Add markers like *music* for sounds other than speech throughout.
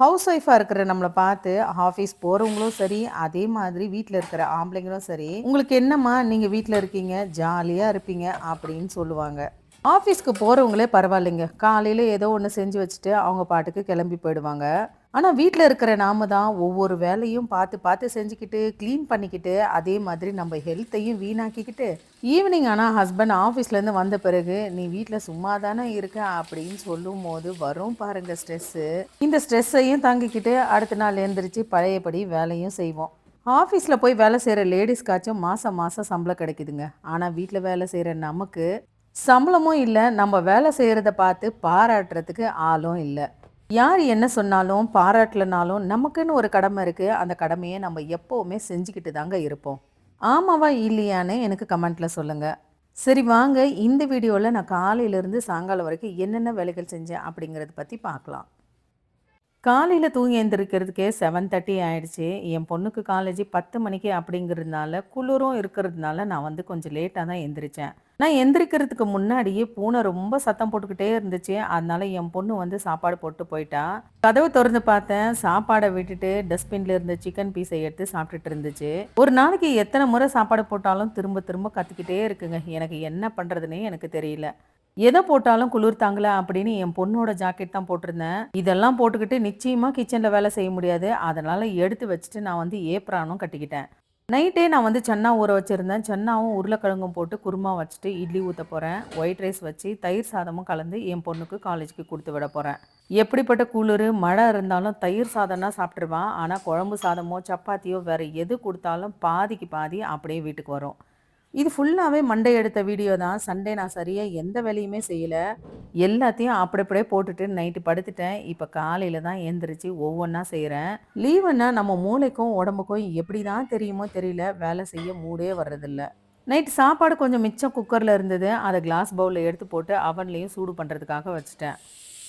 House ஒய்ஃபாக இருக்கிற நம்மளை பார்த்து ஆஃபீஸ் போகிறவங்களும் சரி அதே மாதிரி வீட்டில் இருக்கிற ஆம்பளைங்களும் சரி உங்களுக்கு என்னம்மா நீங்கள் வீட்டில் இருக்கீங்க? ஜாலியாக இருப்பீங்க அப்படின்னு சொல்லுவாங்க. ஆஃபீஸ்க்கு போகிறவங்களே பரவாயில்லைங்க. காலையில் ஏதோ ஒன்று செஞ்சு வச்சுட்டு அவங்க பாட்டுக்கு கிளம்பி போயிடுவாங்க. ஆனால் வீட்டில் இருக்கிற நாம தான் ஒவ்வொரு வேலையும் பார்த்து பார்த்து செஞ்சுக்கிட்டு க்ளீன் பண்ணிக்கிட்டு அதே மாதிரி நம்ம ஹெல்த்தையும் வீணாக்கிக்கிட்டு ஈவினிங் ஆனால் ஹஸ்பண்ட் ஆஃபீஸ்லேருந்து வந்த பிறகு நீ வீட்டில் சும்மா தானே இருக்க? அப்படின்னு சொல்லும் போது வரும் பாருங்க ஸ்ட்ரெஸ்ஸு இந்த ஸ்ட்ரெஸ்ஸையும் தாங்கிக்கிட்டு அடுத்த நாள் எழுந்திரிச்சு பழையபடி வேலையும் செய்வோம். ஆஃபீஸில் போய் வேலை செய்கிற லேடிஸ்க்காச்சும் மாதம் மாதம் சம்பளம் கிடைக்குதுங்க. ஆனால் வீட்டில் வேலை செய்கிற நமக்கு சம்பளமும் இல்லை நம்ம வேலை செய்கிறத பார்த்து பாராட்டுறதுக்கு ஆளும் இல்லை. யார் என்ன சொன்னாலும் பாராட்டலனாலும் நமக்குன்னு ஒரு கடமை இருக்குது அந்த கடமையை நம்ம எப்போவுமே செஞ்சுக்கிட்டு தாங்க இருப்போம். ஆமாவா இல்லையான்னு எனக்கு கமெண்ட்டில் சொல்லுங்கள் சரி வாங்க. இந்த வீடியோவில் நான் காலையிலேருந்து சாயங்காலம் வரைக்கும் என்னென்ன வேலைகள் செஞ்சேன் அப்படிங்கிறத பற்றி பார்க்கலாம். காலையில் தூங்கி எழுந்திருக்கிறதுக்கே செவன் தேர்ட்டி ஆயிடுச்சு. என் பொண்ணுக்கு காலேஜ் பத்து மணிக்கு அப்படிங்கிறதுனால குளிரும் இருக்கிறதுனால நான் வந்து கொஞ்சம் லேட்டாக தான் எந்திரிச்சேன். நான் எந்திரிக்கிறதுக்கு முன்னாடியே பூனை ரொம்ப சத்தம் போட்டுக்கிட்டே இருந்துச்சு. அதனால என் பொண்ணு வந்து சாப்பாடு போட்டு போயிட்டா. கதவை திறந்து பார்த்தேன். சாப்பாடை விட்டுட்டு டஸ்ட்பின்ல இருந்த சிக்கன் பீஸை எடுத்து சாப்பிட்டுட்டு இருந்துச்சு. ஒரு நாளைக்கு எத்தனை முறை சாப்பாடு போட்டாலும் திரும்ப திரும்ப கத்திக்கிட்டே இருக்குங்க. எனக்கு என்ன பண்ணுறதுனே எனக்கு தெரியல. எதை போட்டாலும் குளிர் தாங்கல அப்படின்னு என் பொண்ணோட ஜாக்கெட் தான் போட்டிருந்தேன். இதெல்லாம் போட்டுக்கிட்டு நிச்சயமாக கிச்சனில் வேலை செய்ய முடியாது. அதனால் எடுத்து வச்சுட்டு நான் வந்து ஏப்ரானும் கட்டிக்கிட்டேன். நைட்டே நான் வந்து சன்னா ஊற வச்சுருந்தேன். சன்னாவும் உருளைக்கிழங்கும் போட்டு குருமா வச்சுட்டு இட்லி ஊற்ற போகிறேன் ஒயிட் ரைஸ் வச்சு தயிர் சாதமும் கலந்து என் பொண்ணுக்கு காலேஜுக்கு கொடுத்து விட போகிறேன் எப்படிப்பட்ட குளிர் மழை இருந்தாலும் தயிர் சாதம்னா சாப்பிட்ருவான் ஆனால் குழம்பு சாதமோ சப்பாத்தியோ வேறு எது கொடுத்தாலும் பாதிக்கு பாதி அப்படியே வீட்டுக்கு வரும். இது ஃபுல்லாகவே மண்டே எடுத்த வீடியோ தான். சண்டே நான் சரியாக எந்த வேலையுமே செய்யலை. எல்லாத்தையும் அப்படி அப்படியே போட்டுட்டு நைட்டு படுத்துட்டேன். இப்போ காலையில் தான் எழுந்திரிச்சு ஒவ்வொன்றா செய்கிறேன் லீவுன்னா நம்ம மூளைக்கும் உடம்புக்கும் எப்படி தான் தெரியுமோ தெரியல. வேலை செய்ய மூடே வர்றதில்ல. நைட்டு சாப்பாடு கொஞ்சம் மிச்சம் குக்கரில் இருந்தது. அதை கிளாஸ் பவுலில் எடுத்து போட்டு அவன்லேயும் சூடு பண்ணுறதுக்காக வச்சுட்டேன்.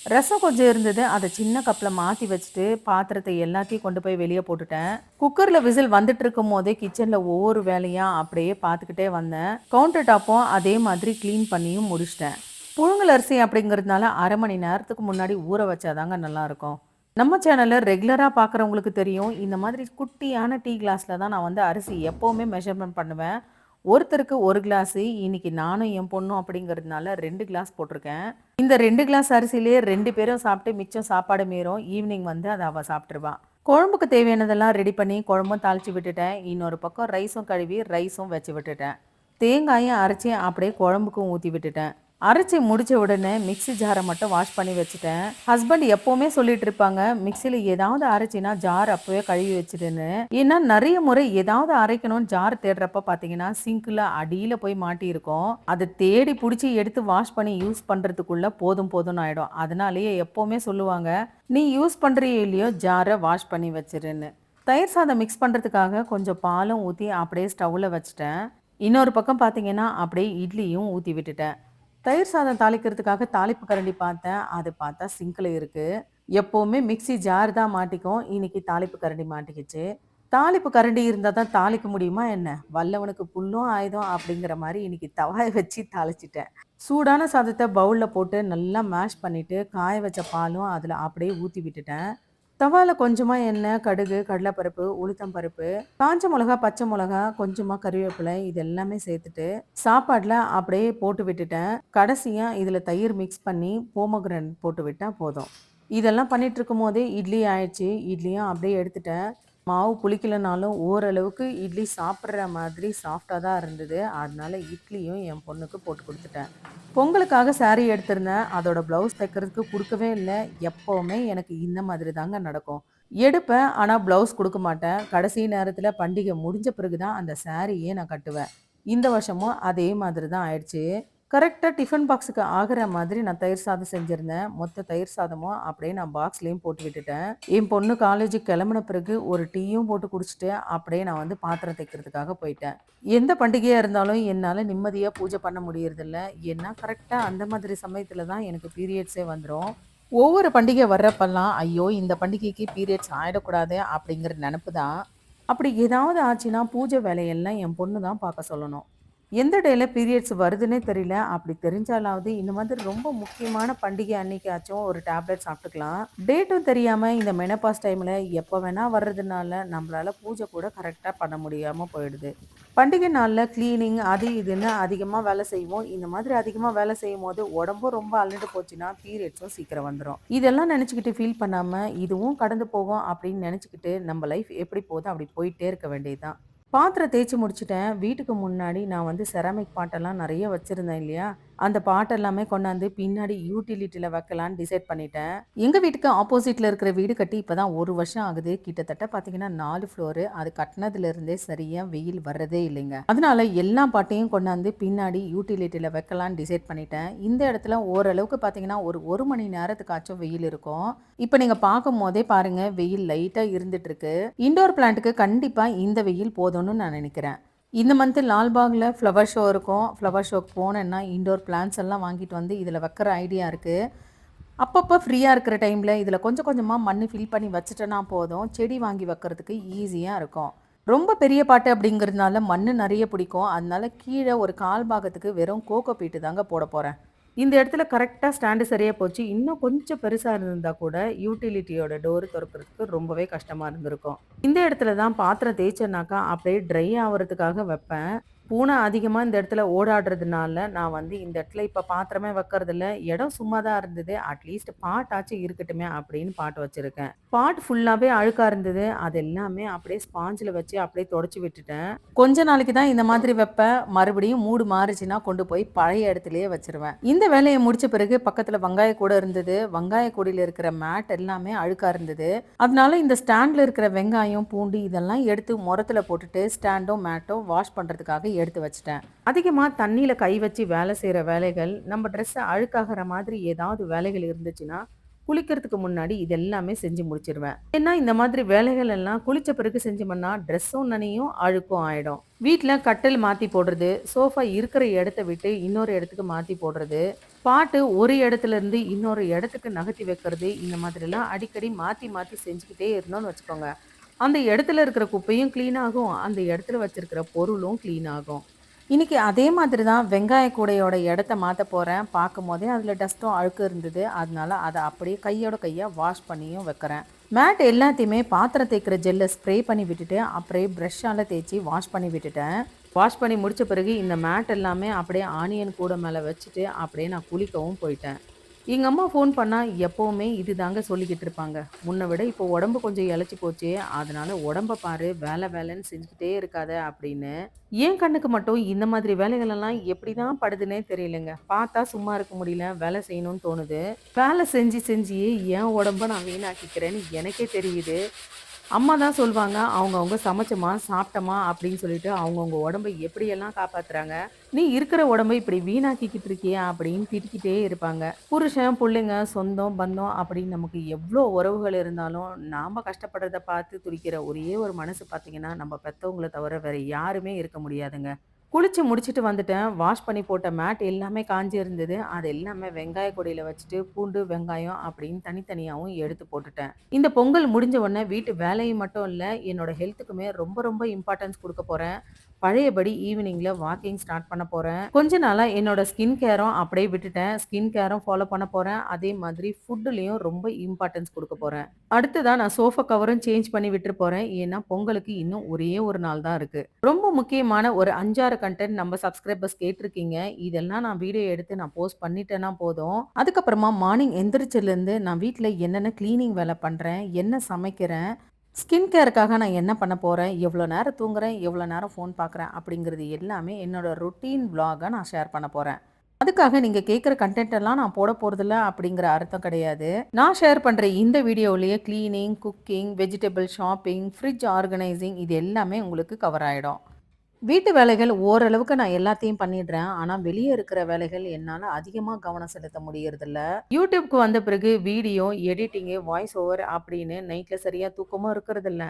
ரசம் கொஞ்சம் இருந்தது. அதை சின்ன கப்பில் மாற்றி வச்சுட்டு பாத்திரத்தை எல்லாத்தையும் கொண்டு போய் வெளியே போட்டுட்டேன். குக்கரில் விசில் வந்துட்டு இருக்கும் போதே கிச்சனில் ஒவ்வொரு வேலையாக அப்படியே பார்த்துக்கிட்டே வந்தேன். கவுண்டர் டாப்பும் அதே மாதிரி க்ளீன் பண்ணியும் முடிச்சிட்டேன். புழுங்கல் அரிசி அப்படிங்கிறதுனால அரை மணி நேரத்துக்கு முன்னாடி ஊற வச்சாதாங்க நல்லாயிருக்கும். நம்ம சேனலில் ரெகுலராக பார்க்குறவங்களுக்கு தெரியும். இந்த மாதிரி குட்டியான டீ கிளாஸில் தான் நான் வந்து அரிசி எப்போவுமே மெஷர்மெண்ட் பண்ணுவேன். ஒருத்தருக்கு ஒரு கிளாஸு இன்னைக்கு நானும் என் பொண்ணும் அப்படிங்கிறதுனால ரெண்டு கிளாஸ் போட்டிருக்கேன். இந்த ரெண்டு கிளாஸ் அரிசியிலே ரெண்டு பேரும் சாப்பிட்டு மிச்சம் சாப்பாடு மீறும். ஈவினிங் வந்து அதை அவள் சாப்பிட்ருவான் குழம்புக்கு தேவையானதெல்லாம் ரெடி பண்ணி குழம்பும் தாளித்து விட்டுட்டேன். இன்னொரு பக்கம் ரைஸும் கழுவி ரைஸும் வச்சு விட்டுட்டேன். தேங்காயும் அரைச்சி அப்படியே குழம்புக்கும் ஊற்றி விட்டுட்டேன். அரைச்சி முடிச்ச உடனே மிக்ஸி ஜாரை மட்டும் வாஷ் பண்ணி வச்சுட்டேன். ஹஸ்பண்ட் எப்போவுமே சொல்லிட்டு இருப்பாங்க மிக்சியில் ஏதாவது அரைச்சினா ஜார் அப்போவே கழுவி வச்சுடுன்னு. ஏன்னா நிறைய முறை ஏதாவது அரைக்கணும்னு ஜார் தேடுறப்ப பார்த்தீங்கன்னா சிங்க்கில் அடியில் போய் மாட்டியிருக்கோம். அதை தேடி பிடிச்சி எடுத்து வாஷ் பண்ணி யூஸ் பண்ணுறதுக்குள்ளே போதும் போதும்னு ஆகிடும் அதனாலேயே எப்போவுமே சொல்லுவாங்க நீ யூஸ் பண்ணுறியோ இல்லையோ ஜாரை வாஷ் பண்ணி வச்சிருன்னு தயிர் சாதம் மிக்ஸ் பண்ணுறதுக்காக கொஞ்சம் பாலும் ஊற்றி அப்படியே ஸ்டவ்வில் வச்சுட்டேன். இன்னொரு பக்கம் பார்த்தீங்கன்னா அப்படியே இட்லியும் ஊற்றி விட்டுட்டேன். தயிர் சாதம் தாளிக்கிறதுக்காக தாளிப்பு கரண்டி பார்த்தேன். அது பார்த்தா சிங்கில் இருக்குது எப்போவுமே மிக்ஸி ஜார் தான் மாட்டிக்கும். இன்னைக்கு தாளிப்பு கரண்டி மாட்டிக்கிச்சு. தாளிப்பு கரண்டி இருந்தால் தான் தாளிக்க முடியுமா என்ன? வல்லவனுக்கு புல்லும் ஆயுதம் அப்படிங்கிற மாதிரி இன்னைக்கு தவாயை வச்சு தாளிச்சிட்டேன். சூடான சாதத்தை பவுலில் போட்டு நல்லா மேஷ் பண்ணிவிட்டு காய வச்ச பாலும் அதில் அப்படியே ஊற்றி விட்டுட்டேன். தவாவில் கொஞ்சமாக எண்ணெய் கடுகு கடலைப்பருப்பு உளுத்தம் பருப்பு காஞ்ச மிளகா பச்சை மிளகா கொஞ்சமாக கறிவேப்பிலை இது எல்லாமே சேர்த்துட்டு சாப்பாட்டில் அப்படியே போட்டு விட்டுட்டேன். கடைசியாக இதில் தயிர் மிக்ஸ் பண்ணி போமோகிரன் போட்டு விட்டால் போதும். இதெல்லாம் பண்ணிட்டு இருக்கும் போதே இட்லி ஆயிடுச்சு. இட்லியும் அப்படியே எடுத்துட்டேன். மாவு புளிக்கலைனாலும் ஓரளவுக்கு இட்லி சாப்பிட்ற மாதிரி சாஃப்டாக தான் இருந்தது. அதனால இட்லியும் என் பொண்ணுக்கு போட்டு கொடுத்துட்டேன். பொங்கலுக்காக சாரீ எடுத்திருந்தேன். அதோட ப்ளவுஸ் தைக்கிறதுக்கு கொடுக்கவே இல்லை. எப்போவுமே எனக்கு இந்த மாதிரி தாங்க நடக்கும். எடுப்பேன் ஆனால் ப்ளவுஸ் கொடுக்க மாட்டேன். கடைசி நேரத்தில் பண்டிகை முடிஞ்ச பிறகு தான் அந்த சாரியே நான் கட்டுவேன். இந்த வருஷமும் அதே மாதிரி தான் ஆயிடுச்சு. கரெக்டாக டிஃபன் பாக்ஸுக்கு ஆகிற மாதிரி நான் தயிர் சாதம் செஞ்சுருந்தேன். மொத்த தயிர் சாதமும் அப்படியே நான் பாக்ஸ்லேயும் போட்டு விட்டுட்டேன். என் பொண்ணு காலேஜுக்கு கிளம்புன பிறகு ஒரு டீயும் போட்டு குடிச்சிட்டு அப்படியே நான் வந்து பாத்திரம் தைக்கிறதுக்காக போயிட்டேன். எந்த பண்டிகையாக இருந்தாலும் என்னால் நிம்மதியாக பூஜை பண்ண முடியறதில்ல. ஏன்னா கரெக்டாக அந்த மாதிரி சமயத்தில் தான் எனக்கு பீரியட்ஸே வந்துடும் ஒவ்வொரு பண்டிகை வர்றப்பெல்லாம் ஐயோ இந்த பண்டிகைக்கு பீரியட்ஸ் ஆகிடக்கூடாது அப்படிங்கிற நினப்பு தான். அப்படி ஏதாவது ஆச்சுன்னா பூஜை வேலையெல்லாம் என் பொண்ணு தான் பார்க்க சொல்லணும். எந்த டேல பீரியட்ஸ் வருதுன்னே தெரியல. அப்படி தெரிஞ்சாலாவது இந்த மாதிரி ரொம்ப முக்கியமான பண்டிகை அன்னைக்காச்சும் ஒரு டேப்லெட் சாப்பிட்டுக்கலாம். டேட்டும் தெரியாமல் இந்த மெனபாஸ் டைமில் எப்போ வேணால் வர்றதுனால நம்மளால் பூஜை கூட கரெக்டாக பண்ண முடியாமல் போயிடுது. பண்டிகை நாளில் க்ளீனிங் அது இதுன்னு அதிகமாக வேலை செய்வோம். இந்த மாதிரி அதிகமாக வேலை செய்யும் போது உடம்பும் ரொம்ப அழுண்டு போச்சுன்னா பீரியட்ஸும் சீக்கிரம் வந்துடும் இதெல்லாம் நினச்சிக்கிட்டு ஃபீல் பண்ணாமல் இதுவும் கடந்து போகும் அப்படின்னு நினச்சிக்கிட்டு நம்ம லைஃப் எப்படி போகுது அப்படி போயிட்டே இருக்க வேண்டியதுதான். பாத்திரம் தேய்ச்சி முடிச்சிட்டேன். வீட்டுக்கு முன்னாடி நான் வந்து செராமிக் பாட்டெல்லாம் நிறைய வச்சுருந்தேன் இல்லையா? அந்த பாட்டு எல்லாமே கொண்டாந்து பின்னாடி யூட்டிலிட்டியில் வைக்கலான்னு டிசைட் பண்ணிட்டேன். எங்கள் வீட்டுக்கு ஆப்போசிட்டில் இருக்கிற வீடு கட்டி இப்போ தான் ஒரு வருஷம் ஆகுது. கிட்டத்தட்ட பார்த்தீங்கன்னா நாலு ஃப்ளோரு அது கட்டினதுலேருந்தே சரியாக வெயில் வர்றதே இல்லைங்க. அதனால எல்லா பாட்டையும் கொண்டாந்து பின்னாடி யூட்டிலிட்டியில் வைக்கலான்னு டிசைட் பண்ணிட்டேன். இந்த இடத்துல ஓரளவுக்கு பார்த்தீங்கன்னா ஒரு ஒரு மணி நேரத்துக்காச்சும் வெயில் இருக்கும். இப்போ நீங்கள் பார்க்கும் போதே பாருங்கள் வெயில் லைட்டாக இருந்துட்டு இருக்கு. இண்டோர் பிளான்ட்டுக்கு கண்டிப்பாக இந்த வெயில் போதும்னு நான் நினைக்கிறேன். இந்த மந்த்து லால்பாகில் ஃப்ளவர் ஷோ இருக்கும். ஃப்ளவர் ஷோக்கு போனேன்னா இண்டோர் பிளான்ஸ் எல்லாம் வாங்கிட்டு வந்து இதில் வைக்கிற ஐடியா இருக்குது அப்பப்போ ஃப்ரீயாக இருக்கிற டைமில் இதில் கொஞ்சம் கொஞ்சமாக மண் ஃபில் பண்ணி வச்சுட்டேன்னா போதும். செடி வாங்கி வைக்கிறதுக்கு ஈஸியாக இருக்கும். ரொம்ப பெரிய பாட்டு அப்படிங்கிறதுனால மண் நிறைய பிடிக்கும். அதனால கீழே ஒரு கால் பாகத்துக்கு வெறும் கோகோ பீட்டு தாங்க போட போகிறேன் இந்த இடத்துல கரெக்டாக ஸ்டாண்டு சரியாக போச்சு. இன்னும் கொஞ்சம் பெருசாக இருந்திருந்தால் கூட யூட்டிலிட்டியோட டோர் திறக்கிறதுக்கு ரொம்பவே கஷ்டமாக இருந்திருக்கும். இந்த இடத்துல தான் பாத்திரம் தேய்ச்சேனாக்கா அப்படியே ட்ரை ஆகிறதுக்காக வைப்பேன். பூனை அதிகமாக இந்த இடத்துல ஓடாடுறதுனால நான் வந்து இந்த இடத்துல இப்போ பாத்திரமே வைக்கிறதில்ல. இடம் சும்மா தான் இருந்தது அட்லீஸ்ட் பாட்டாச்சும் இருக்கட்டுமே அப்படின்னு பாட்டு வச்சுருக்கேன். பாட் ஃபுல்லாகவே அழுக்காக இருந்தது. அது எல்லாமே அப்படியே ஸ்பாஞ்சில் வச்சு அப்படியே தொடச்சி விட்டுட்டேன். கொஞ்ச நாளைக்கு தான் இந்த மாதிரி வைப்பேன் மறுபடியும் மூடு மாறுச்சுன்னா கொண்டு போய் பழைய இடத்துலையே வச்சிருவேன். இந்த வேலையை முடிச்ச பிறகு பக்கத்தில் வெங்காய கூட இருந்தது. வெங்காய கூடையில் இருக்கிற மேட் எல்லாமே அழுக்காக இருந்தது. அதனால இந்த ஸ்டாண்டில் இருக்கிற வெங்காயம் பூண்டு இதெல்லாம் எடுத்து முரத்தில் போட்டுட்டு ஸ்டாண்டும் மேட்டும் வாஷ் பண்ணுறதுக்காக எடுத்து வச்சிட்டேன். அதிகமாக தண்ணியில் கை வச்சு வேலை செய்கிற வேலைகள் நம்ம ட்ரெஸ்ஸை அழுக்காகிற மாதிரி ஏதாவது வேலைகள் இருந்துச்சுன்னா குளிக்கிறதுக்கு முன்னாடி இது எல்லாமே செஞ்சு முடிச்சிருவேன். ஏன்னா இந்த மாதிரி வேலைகள் எல்லாம் குளிச்ச பிறகு செஞ்சோம்னா ட்ரெஸ்ஸும் நனையும் அழுக்கும் ஆகிடும் வீட்டில் கட்டில் மாற்றி போடுறது சோஃபா இருக்கிற இடத்த விட்டு இன்னொரு இடத்துக்கு மாற்றி போடுறது பாட்டு ஒரு இடத்துல இருந்து இன்னொரு இடத்துக்கு நகர்த்தி வைக்கிறது இந்த மாதிரிலாம் அடிக்கடி மாற்றி மாற்றி செஞ்சுக்கிட்டே இருந்தோம்னு வச்சுக்கோங்க. அந்த இடத்துல இருக்கிற குப்பையும் க்ளீன் ஆகும். அந்த இடத்துல வச்சிருக்கிற பொருளும் க்ளீன் ஆகும். இன்றைக்கி அதே மாதிரி தான் வெங்காய கூடையோட இடத்த மாற்ற போகிறேன் பார்க்கும் போதே அதில் டஸ்ட்டும் அழுக்கு இருந்தது. அதனால அதை அப்படியே கையோட கையாக வாஷ் பண்ணியும் வைக்கிறேன். மேட் எல்லாத்தையுமே பாத்திரம் தேய்க்கிற ஜெல்லை ஸ்ப்ரே பண்ணி விட்டுட்டு அப்படியே ப்ரெஷ்ஷால் தேய்ச்சி வாஷ் பண்ணி விட்டுட்டேன். வாஷ் பண்ணி முடித்த பிறகு இந்த மேட் எல்லாமே அப்படியே ஆனியன் கூட மேலே வச்சுட்டு அப்படியே நான் குளிக்கவும் போயிட்டேன். எங்கள் அம்மா ஃபோன் பண்ணால் எப்போவுமே இது தாங்க சொல்லிக்கிட்டு இருப்பாங்க. முன்னை விட இப்போ உடம்பு கொஞ்சம் இழைச்சி போச்சு அதனால உடம்ப பாரு வேலை வேலைன்னு செஞ்சுக்கிட்டே இருக்காத அப்படின்னு. என் கண்ணுக்கு மட்டும் இந்த மாதிரி வேலைகளெல்லாம் எப்படி தான் படுதுன்னே தெரியலங்க. பார்த்தா சும்மா இருக்க முடியல வேலை செய்யணும்னு தோணுது. வேலை செஞ்சு செஞ்சு ஏன் உடம்ப நான் வீணாக்கிக்கிறேன்னு எனக்கே தெரியுது. அம்மா தான் சொல்லுவாங்க அவங்கவுங்க சமைச்சோமா சாப்பிட்டோமா? அப்படின்னு சொல்லிட்டு அவங்கவுங்க உடம்பை எப்படியெல்லாம் காப்பாத்துறாங்க? நீ இருக்கிற உடம்பை இப்படி வீணாக்கிக்கிட்டு இருக்கியா? அப்படின்னு திட்டிக்கிட்டே இருப்பாங்க. புருஷன் பிள்ளைங்க சொந்தம் பந்தம் அப்படின்னு நமக்கு எவ்வளோ உறவுகள் இருந்தாலும் நாம் கஷ்டப்படுறத பார்த்து துடிக்கிற ஒரே ஒரு மனசு பார்த்தீங்கன்னா நம்ம பெற்றவங்களை தவிர வேறு யாருமே இருக்க முடியாதுங்க. குளிச்சு முடிச்சுட்டு வந்துட்டேன். வாஷ் பண்ணி போட்ட மேட் எல்லாமே காஞ்சி இருந்தது. அது எல்லாமே வெங்காய கொடியில் வச்சுட்டு பூண்டு வெங்காயம் அப்படின்னு தனித்தனியாகவும் எடுத்து போட்டுட்டேன். இந்த பொங்கல் முடிஞ்ச உடனே வீட்டு வேலையும் மட்டும் இல்லை என்னோட ஹெல்த்துக்குமே ரொம்ப ரொம்ப இம்பார்ட்டன்ஸ் கொடுக்க போகிறேன் பழையபடி ஈவினிங்கில் வாக்கிங் ஸ்டார்ட் பண்ண போகிறேன் கொஞ்ச நாளாக என்னோட ஸ்கின் கேரும் அப்படியே விட்டுட்டேன். ஸ்கின் கேரும் ஃபாலோ பண்ண போகிறேன் அதே மாதிரி ஃபுட்டுலேயும் ரொம்ப இம்பார்ட்டன்ஸ் கொடுக்க போகிறேன் அடுத்ததான் நான் சோஃபா கவரும் சேஞ்ச் பண்ணி விட்டு போகிறேன் ஏன்னா பொங்கலுக்கு இன்னும் ஒரே ஒரு நாள் தான் இருக்குது ரொம்ப முக்கியமான ஒரு அஞ்சாறு கண்டென்ட் நம்ம சப்ஸ்கிரைபர்ஸ் கேட்டிருக்கீங்க. இதெல்லாம் நான் வீடியோ எடுத்து நான் போஸ்ட் பண்ணிட்டேன்னா போதும். அதுக்கப்புறமா மார்னிங் எந்திரிச்சிலேருந்து நான் வீட்டில் என்னென்ன க்ளீனிங் வேலை பண்ணுறேன் என்ன சமைக்கிறேன் ஸ்கின் கேருக்காக நான் என்ன பண்ண போகிறேன் எவ்வளோ நேரம் தூங்குறேன்? எவ்வளோ நேரம் ஃபோன் பார்க்குறேன் அப்படிங்கிறது எல்லாமே என்னோட ருட்டீன் வ்ளாகை நான் ஷேர் பண்ண போகிறேன் அதுக்காக நீங்கள் கேட்குற கண்டென்ட் எல்லாம் நான் போட போகிறதில்ல அப்படிங்கிற அர்த்தம் கிடையாது. நான் ஷேர் பண்ணுற இந்த வீடியோவிலேயே cleaning cooking vegetable shopping fridge organising இது எல்லாமே உங்களுக்கு கவர் ஆகிடும் வீட்டு வேலைகள் ஓரளவுக்கு நான் எல்லாத்தையும் பண்ணிடுறேன். ஆனால் வெளியே இருக்கிற வேலைகள் என்னால் அதிகமாக கவனம் செலுத்த முடியறதில்ல. யூடியூப்க்கு வந்த பிறகு வீடியோ எடிட்டிங்கு வாய்ஸ் ஓவர் அப்படின்னு நைட்டில் சரியாக தூக்கமும் இருக்கிறதில்ல.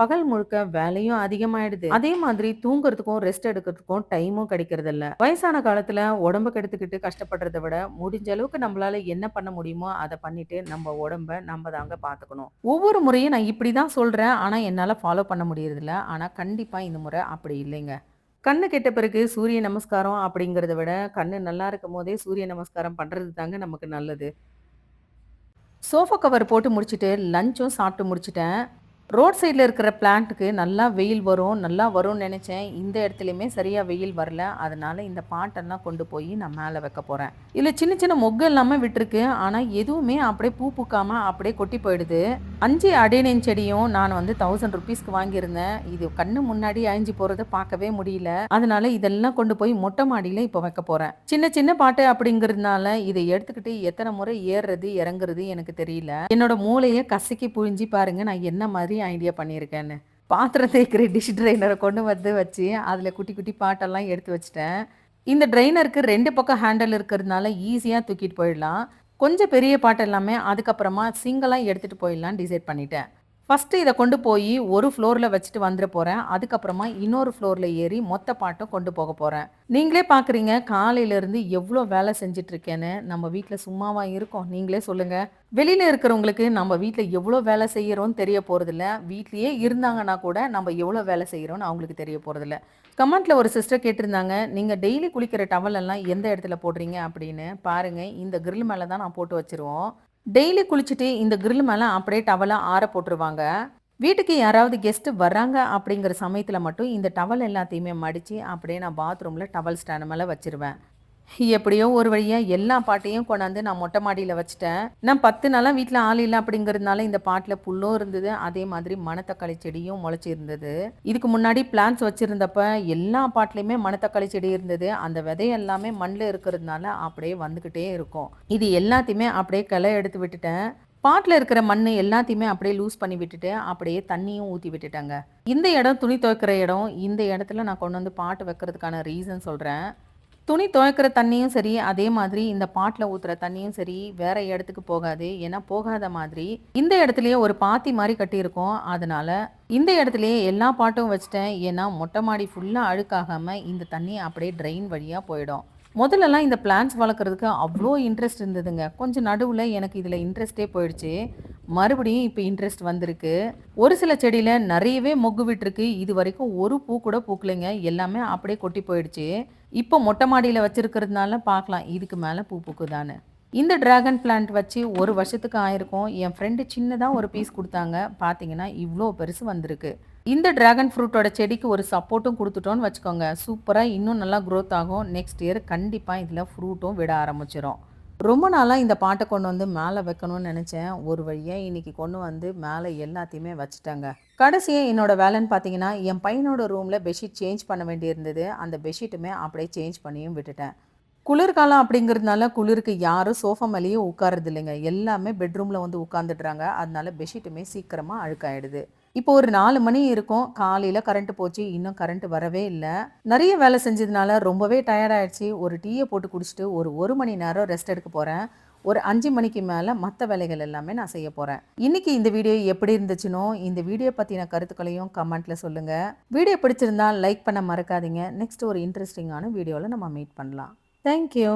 பகல் முழுக்க வேலையும் அதிகமாயிடுது. அதே மாதிரி தூங்குறதுக்கும் ரெஸ்ட் எடுக்கிறதுக்கும் டைமும் கிடைக்கிறதில்ல. வயசான காலத்துல உடம்ப கெடுத்துக்கிட்டு கஷ்டப்படுறதை விட முடிஞ்ச அளவுக்கு நம்மளால என்ன பண்ண முடியுமோ அதை பண்ணிட்டு நம்ம உடம்ப நம்ம தாங்க பார்த்துக்கணும் ஒவ்வொரு முறையும் நான் இப்படி தான் சொல்றேன். ஆனா என்னால ஃபாலோ பண்ண முடியறதில்ல. ஆனா கண்டிப்பா இந்த முறை அப்படி இல்லைங்க. கண்ணு கெட்ட பிறகு சூரிய நமஸ்காரம் அப்படிங்கிறத விட கண்ணு நல்லா இருக்கும் போதே சூரிய நமஸ்காரம் பண்ணுறது தாங்க நமக்கு நல்லது. சோஃபா கவர் போட்டு முடிச்சுட்டு லஞ்சும் சாப்பிட்டு முடிச்சிட்டேன். ரோட் சைடில் இருக்கிற பிளான்ட்டுக்கு நல்லா வெயில் வரும் நல்லா வரும்னு நினச்சேன். இந்த இடத்துலையுமே சரியாக வெயில் வரல. அதனால் இந்த பாட்டெல்லாம் கொண்டு போய் நான் மேலே வைக்க போகிறேன் இதில் சின்ன சின்ன மொக்கு எல்லாமே விட்டுருக்கு. ஆனால் எதுவுமே அப்படியே பூ பூக்காமல் அப்படியே கொட்டி போயிடுது. அஞ்சு அடேனியன் செடியும் நான் வந்து தௌசண்ட் ருபீஸ்க்கு வாங்கியிருந்தேன். இது கண்ணு முன்னாடி அழிஞ்சு போகிறத பார்க்கவே முடியல. அதனால இதெல்லாம் கொண்டு போய் மொட்டை மாடியில் இப்போ வைக்க போகிறேன் சின்ன சின்ன பாட்டு அப்படிங்கிறதுனால இதை எடுத்துக்கிட்டு எத்தனை முறை ஏறுறது இறங்குறது எனக்கு தெரியல. என்னோட மூளையை கசக்கி புழிஞ்சு பாருங்க நான் என்ன மாதிரி ஐடியா பண்ணியிருக்கேன்னு. பாத்திரம் தேய்க்கிற *laughs* டிஷ் ட்ரைனரை கொண்டு வந்து வச்சு அதில் குட்டி குட்டி பாட்டெல்லாம் எடுத்து வச்சிட்டேன். இந்த ட்ரைனருக்கு ரெண்டு பக்கம் ஹேண்டில் இருக்கிறதுனால ஈஸியாக தூக்கிட்டு போயிடலாம். கொஞ்சம் பெரிய பாட்டு எல்லாமே அதுக்கப்புறமா சிங்கிளாக எடுத்துகிட்டு போயிடலாம் டிசைட் பண்ணிட்டேன். ஃபஸ்ட்டு இதை கொண்டு போய் ஒரு ஃப்ளோரில் வச்சுட்டு வந்துட போகிறேன் அதுக்கப்புறமா இன்னொரு ஃப்ளோரில் ஏறி மொத்த பாட்டும் கொண்டு போக போகிறேன் நீங்களே பார்க்குறீங்க காலையிலேருந்து எவ்வளோ வேலை செஞ்சிட்ருக்கேன்னு நம்ம வீட்டில் சும்மாவாக இருக்கோம். நீங்களே சொல்லுங்கள் வெளியில் இருக்கிறவங்களுக்கு நம்ம வீட்டில் எவ்வளோ வேலை செய்கிறோன்னு தெரிய போகிறதில்ல வீட்லேயே இருந்தாங்கன்னா கூட நம்ம எவ்வளோ வேலை செய்கிறோன்னு அவங்களுக்கு தெரிய போகிறதில்ல கமெண்ட்டில் ஒரு சிஸ்டர் கேட்டிருந்தாங்க நீங்கள் டெய்லி குளிக்கிற டவல் எல்லாம் எந்த இடத்துல போடுறீங்க? அப்படின்னு. பாருங்கள் இந்த கிரில் மேலே தான் நான் போட்டு வச்சுருவோம். டெய்லி குளிச்சுட்டு இந்த கிரில் மேலே அப்படியே டவலாக ஆற போட்டுருவாங்க. வீட்டுக்கு யாராவது கெஸ்ட்டு வர்றாங்க அப்படிங்கிற சமயத்தில் மட்டும் இந்த டவல் எல்லாத்தையுமே மடித்து அப்படியே நான் பாத்ரூமில் டவல் ஸ்டாண்ட் மேலே வச்சுருவேன். எப்படியோ ஒரு வழியாக எல்லா பாட்டையும் கொண்டாந்து நான் மொட்டை மாடியில் வச்சுட்டேன். நான் பத்து நாளாக வீட்டில் ஆள் இல்லை அப்படிங்கிறதுனால இந்த பாட்டில் புல்லும் இருந்தது. அதே மாதிரி மணத்தக்காளி செடியும் முளைச்சிருந்தது. இதுக்கு முன்னாடி பிளான்ஸ் வச்சுருந்தப்ப எல்லா பாட்டிலையுமே மணத்தக்காளி செடி இருந்தது. அந்த விதை எல்லாமே மண்ணில் இருக்கிறதுனால அப்படியே வந்துக்கிட்டே இருக்கும். இது எல்லாத்தையுமே அப்படியே கிளை எடுத்து விட்டுட்டேன். பாட்டில் இருக்கிற மண் எல்லாத்தையுமே அப்படியே லூஸ் பண்ணி விட்டுட்டு அப்படியே தண்ணியும் ஊற்றி விட்டுட்டேங்க. இந்த இடம் துணி துவைக்கிற இடம் இந்த இடத்துல நான் கொண்டு வந்து பாட்டு வைக்கிறதுக்கான ரீசன் சொல்கிறேன் துணி துவைக்கிற தண்ணியும் சரி அதே மாதிரி இந்த பாட்டில் ஊற்றுற தண்ணியும் சரி வேற இடத்துக்கு போகாது. ஏன்னா போகாத மாதிரி இந்த இடத்துலயே ஒரு பாத்தி மாதிரி கட்டியிருக்கோம். அதனால இந்த இடத்துலயே எல்லா பாட்டும் வச்சுட்டேன். ஏன்னா மொட்டை மாடி ஃபுல்லாக அழுக்காகாமல் இந்த தண்ணி அப்படியே ட்ரெயின் வழியாக போயிடும். முதல்லலாம் இந்த பிளான்ஸ் வளர்க்குறதுக்கு அவ்வளோ இன்ட்ரெஸ்ட் இருந்ததுங்க. கொஞ்சம் நடுவில் எனக்கு இதில் இன்ட்ரெஸ்டே போயிடுச்சு. மறுபடியும் இப்போ இன்ட்ரெஸ்ட் வந்திருக்கு. ஒரு சில செடியில் நிறையவே மொக்கு விட்டுருக்கு. இது வரைக்கும் ஒரு பூ கூட பூக்கலைங்க. எல்லாமே அப்படியே கொட்டி போயிடுச்சு. இப்போ மொட்டை மாடியில் வச்சுருக்கிறதுனால பார்க்கலாம். இதுக்கு மேலே பூ பூக்குதான்னு. இந்த டிராகன் பிளான்ட் வச்சு ஒரு வருஷத்துக்கு ஆயிருக்கும். என் ஃப்ரெண்டு சின்னதாக ஒரு பீஸ் கொடுத்தாங்க. பார்த்தீங்கன்னா இவ்வளோ பெருசு வந்திருக்கு. இந்த டிராகன் ஃப்ரூட்டோட செடிக்கு ஒரு சப்போர்ட்டும் கொடுத்துட்டோன்னு வச்சுக்கோங்க. சூப்பராக இன்னும் நல்லா க்ரோத் ஆகும். நெக்ஸ்ட் இயர் கண்டிப்பாக இதில் ஃப்ரூட்டும் விட ஆரம்பிச்சிடும் ரொம்ப நாளாக இந்த பாட்டை கொண்டு வந்து மேலே வைக்கணும்னு நினச்சேன். ஒரு வழியாக இன்றைக்கி கொண்டு வந்து மேலே எல்லாத்தையுமே வச்சுட்டாங்க. கடைசியாக என்னோட வேலைன்னு பார்த்தீங்கன்னா என் பையனோட ரூமில் பெட்ஷீட் சேஞ்ச் பண்ண வேண்டியிருந்தது. அந்த பெட்ஷீட்டுமே அப்படியே சேஞ்ச் பண்ணியும் விட்டுட்டேன். குளிர்காலம் அப்படிங்கிறதுனால குளிருக்கு யாரும் சோஃபா மேலேயும் உட்கார்றது இல்லைங்க எல்லாமே பெட்ரூமில் வந்து உட்காந்துடுறாங்க அதனால பெட்ஷீட்டுமே சீக்கிரமாக அழுக்காயிடுது. இப்போ ஒரு நாலு மணி இருக்கும். காலையில் கரண்ட் போச்சு. இன்னும் கரண்ட் வரவே இல்லை. நிறைய வேலை செஞ்சதுனால ரொம்பவே டயர்ட் ஆயிடுச்சு. ஒரு டீயை போட்டு குடிச்சிட்டு ஒரு ஒரு மணி நேரம் ரெஸ்ட் எடுக்க போகிறேன் ஒரு அஞ்சு மணிக்கு மேலே மற்ற வேலைகள் எல்லாமே நான் செய்ய போகிறேன் இன்னைக்கு இந்த வீடியோ எப்படி இருந்துச்சுனோ இந்த வீடியோ பற்றின கருத்துக்களையும் கமெண்ட்டில் சொல்லுங்கள் வீடியோ பிடிச்சிருந்தால் லைக் பண்ண மறக்காதீங்க. நெக்ஸ்ட் ஒரு இன்ட்ரெஸ்டிங்கான வீடியோவில் நம்ம மீட் பண்ணலாம். தேங்க்யூ